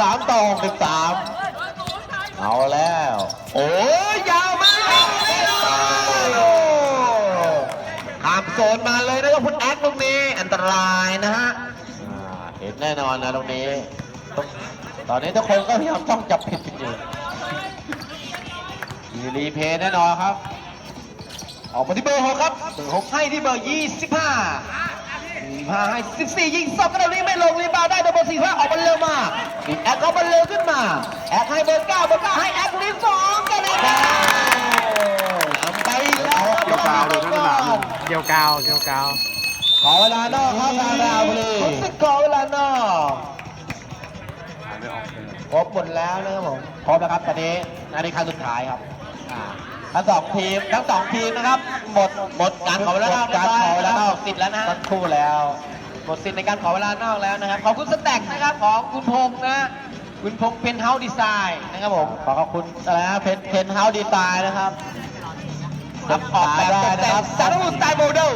13 ต่อ 63 เอาแล้ว โอ้ยยาวมากข้ามโซนมาเลยนะครับคุณแอคตรงนี้ อันตรายนะฮะเห็นแน่นอนนะตรงนี้ ตอนนี้ทุกคนก็พยายามต้องจับผิดอยู่มีรีเพย์แน่นอนครับ ออกมาที่เบอร์หกครับเบอร์หกให้ที่เบอร์ยี่สิบห้า สี่ห้าให้สิบสี่ยิงสองกระโดดนี้ไม่ลงรีบาวได้แต่เบอร์สี่ห้าออกมาเร็วมาแอคออกมาเร็วขึ้นมา แอคให้เบอร์เก้าเบอร์เก้าให้แอครีบสองกันนะครับนำไปแล้วเกี่ยวกาวดูนั่นหลังเกี่ยวกาวเกี่ยวกาวขอเวลานอกครับทางราบุรีรู้สึกขอเวลานอกหน่อยครบหมดแล้วนะครับผมครบแล้วครับตอนนี้นาทีครั้งสุดท้ายครับอ่า ทั้งสองทีมทั้งสองทีมนะครับ หมดหมดการขอเวลานอกการขอเวลานอกสิทธิ์แล้วนะสักครู่แล้ว หมดสิทธิ์ในการขอเวลานอกแล้วนะครับขอบคุณสแต็กนะครับของคุณพงษ์นะคุณพงษ์เพนเฮาส์ดีไซน์นะครับผมขอขอบคุณอะไรนะเพนเพนเฮาส์ดีไซน์นะครับรับออกแบบตกแต่งสารวุสไตล์โมเดล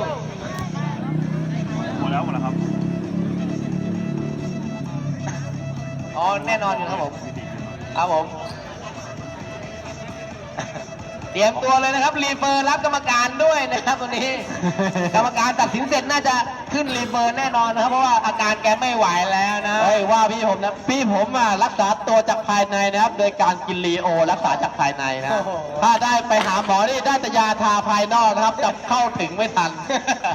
หมดแล้วหมดแล้วครับอ๋อแน่นอนอยู่ครับผมครับผม เตรียมตัวเลยนะครับรีเฟอร์รับกรรมการด้วยนะครับตัวนี้ กรรมการตัดสินเสร็จน่าจะขึ้นรีเฟอร์แน่นอนนะครับเพราะว่าอาการแกไม่ไหวแล้วนะเฮ้ยว่าพี่ผมนะพี่ผมอะรักษาตัวจากภายในนะครับ โดยการกินลีโอ รักษาจากภายในนะถ้าได้ไปหาหมอนี่ได้แต่ยาทาภายนอกนะครับจะเข้าถึงไม่ทัน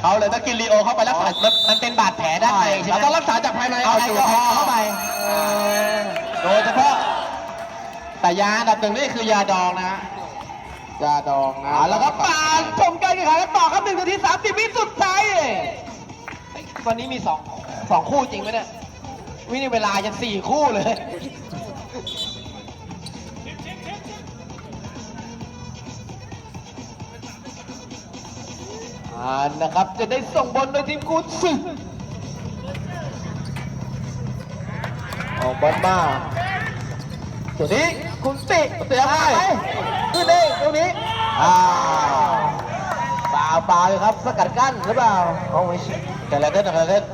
เขาเลยต้องกินลีโอเข้าไปรักษามันเป็นบาดแผลด้านในใช่ไหมเราต้องรักษาจากภายในเอาแอลกอฮอล์เข้าไปโดยเฉพาะแต่ยาอันดับหนึ่งนี่คือยาดองนะฮะ ยาดองนะแล้วก็ปานชมการแข่งขันกันต่อครับหนึ่งนาทีสามสิบวิสุดท้ายเองเฮ้ยวันนี้มีสองสองคู่จริงไหมเนี่ยวินี่เวลาจะสี่คู่เลย อ่านะครับจะได้ส่งบอลโดยทีมกูสึออกบอลมาตัวนี้คุณติเสียไป ขึ้นเองตรงนี้อ่าเปล่าเปล่าเลยครับสกัดกั้นหรือเปล่าโอ้ไม่ใช่แต่ละเล่นแต่ละเล่น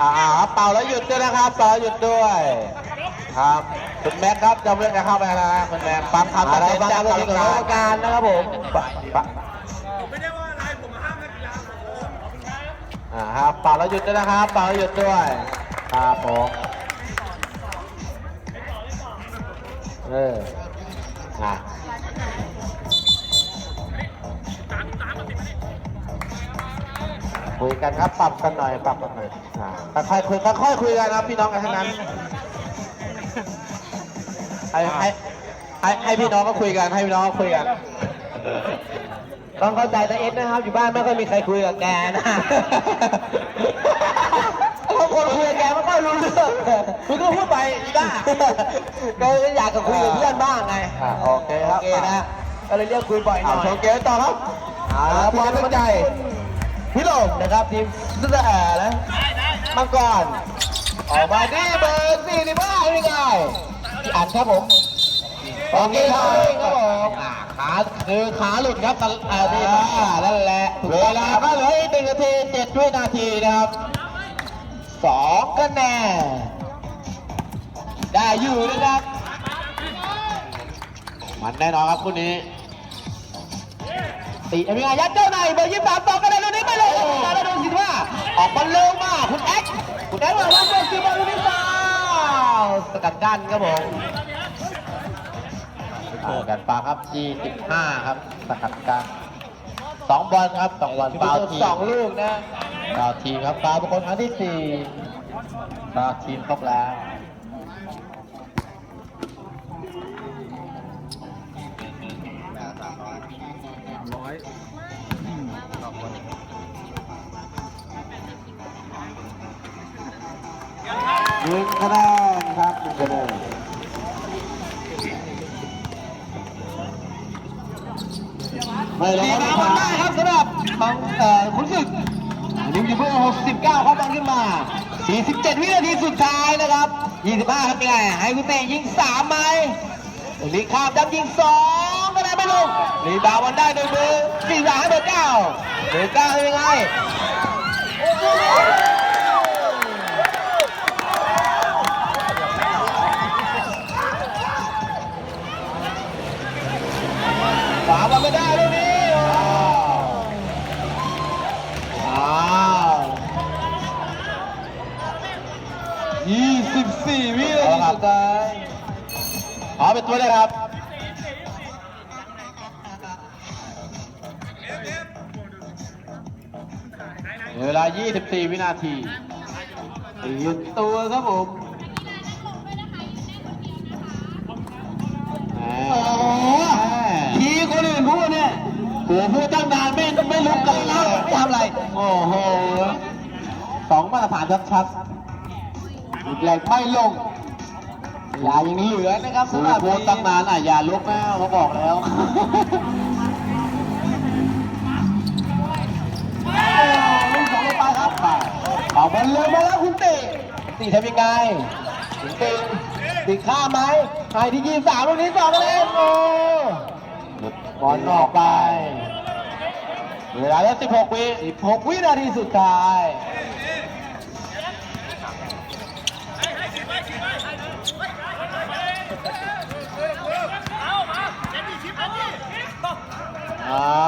อ่าเป่าแล้วหยุดด้วยนะครับเป่าแล้วหยุดด้วย ครับคุณแม็กครับจำเรื่องจะเข้าไปแล้วนะคุณแม็กฟังคำตัดสินจากกรรมการนะครับผมปะปะอ่าครับเป่าแล้วหยุดด้วยนะครับเป่าแล้วหยุดด้วยครับผม เอออะคุยกันครับปรับกันหน่อยปรับกันหน่อยอ่าค่อยคุยค่อยคุยกันนะพี่น้องกันทั้งนั้นให้ให้ให้ให้พี่น้องก็คุยกันให้พี่น้องก็คุยกันต้องเข้าใจแต่เอ็ดนะครับ อยู่บ้านไม่ค่อยมีใครคุยกับแกนะบางคนคุยกับแกไม่ค่ อยรู้เรื่องคุณก็พูดไปอีบ้าก็อยากจะคุยกับเพื่อนบ้างไงโอเคครับ โอเคนะก็เลยเรียกคุยบ่อยหน่อยโอเคต่อครับเอาละบอลมั่นใจพี่หลงนะครับทีมเสื้อแอร์นะมังกรออกมาที่เบอร์สี่สิบห้ายังไงพี่อันครับผมโอเคครับครับผมอ่าขาคือขาหลุดครับตะอ่าดีมากนั่นแหละเวลาก็เหลืออีกหนึ่งนาทีเจ็ดวินาทีนะครับ สองคะแนนได้อยู่นะครับ มันแน่นอนครับคู่นี้ตีเอ็มยยัดเจ้าในเบอร์ยี่สิบสามต่อกันเลยลูกนี้ไปเลยมาแล้วโดนสิบห้าออกบอลเร็วมากคุณแอ็กคุณแอ็กว่าวันเบอร์สิบอลลูกนี้ฟาวสกัดกั้นครับผมอ่ากันปาครับ25ครับสกัดการสองบอลครับสองบอลฟาวทีสองลูกนะ ฟาทีครับฟาบุคคลครั้งที่สี่ฟาทีมครบแล้วร้อยสองคนหนึ่งคะแนนครับหนึ่งคะแนนไม่แล้วดีมากได้ครับสำหรับบังเอ่อขุนศึก นิวยูเพื่อ69เขาบังขึ้นมา 47 วินาทีสุดท้ายนะครับ 25ครับเป็นไงให้คุณเต้ยิง 3 ไหมลีคาบดับยิง 2ก็ได้ไม่ลงลีบาวด์บอลได้โดยมือ4สามให้เบอร์9เบอร์9เป็นไง นาทีสุดท้ายขอเป็นตัวเลยครับเวลา 24 วินาทียืนตัวครับผมโอ้โหทีคนอื่นพูดเนี่ยโอ้พูดตั้งนานไม่ไม่ลุกกันแล้วไม่ทำอะไร โอ้โหสองมาตรฐานชัดๆอีกแรงไม่ลง ยายังเหลือนะครับสำหรับพูดตั้งนานอะอย่าลุกนะเขาบอกแล้ว ลูกสองลงไปครับเอาบอลเลยมาแล้วคุณติติทำยังไงคุณติติข้ามไหมใครที่ยี่สามลูกนี้สองคะแนนโอ้บอลออกไป เวลาแล้ว16 วิ16 วินาทีสุดท้าย เอา